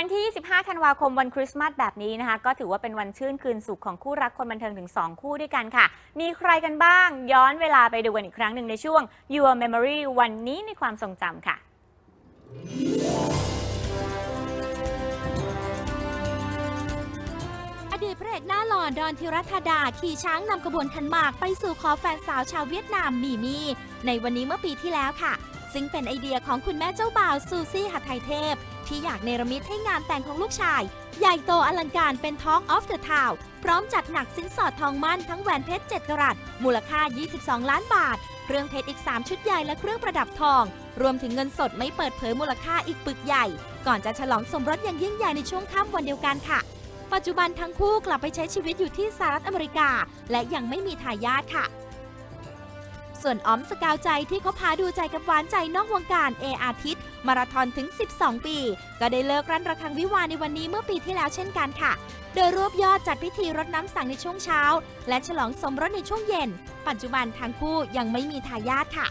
วันที่ 25 ธันวาคมวันคริสต์มาสแบบนี้นะคะ ก็ถือว่าเป็นวันชื่นคืนสุขของคู่รักคนบันเทิงถึง 2 คู่ด้วยกันค่ะ มีใครกันบ้าง ย้อนเวลาไปดูกันอีกครั้งหนึ่งในช่วง Your Memory วันนี้ในความทรงจำค่ะ อดีตพระเอกหน้าหล่อดอนธิรัตดา ขี่ช้างนำขบวนขันหมากไปสู่ขอแฟนสาวชาวเวียดนามมีมี ในวันนี้เมื่อปีที่แล้วค่ะ ซึ่งเป็นไอเดียของคุณแม่เจ้าบ่าวซูซี่หัทไทยเทพ ที่อยากเนรมิตให้งานแต่งของลูกชาย ใหญ่โตอลังการเป็นท้องออฟเดอะทาวพร้อมจัดหนักสินสอดทองมั่นทั้งแหวนเพชร 7 กรัตมูลค่า 22 ล้านบาท เครื่องเพชรอีก 3 ชุดใหญ่และเครื่องประดับทอง รวมถึงเงินสดไม่เปิดเผยมูลค่าอีกปึกใหญ่ ก่อนจะฉลองสมรสอย่างยิ่งใหญ่ในช่วงค่ำวันเดียวกันค่ะ ปัจจุบันทั้งคู่กลับไปใช้ชีวิตอยู่ที่สหรัฐอเมริกา และยังไม่มีทายาทค่ะ ส่วนออมสกาวใจที่เขาพาดูใจกับหวานใจนอกวงการเออาทิตย์มาราธอนถึง 12 ปี ก็ได้เลิกรันระฆังวิวาในวันนี้เมื่อปีที่แล้วเช่นกันค่ะ โดยรวบยอดจัดพิธีรดน้ำสังในช่วงเช้า และฉลองสมรสในช่วงเย็น ปัจจุบันทั้งคู่ยังไม่มีทายาทค่ะ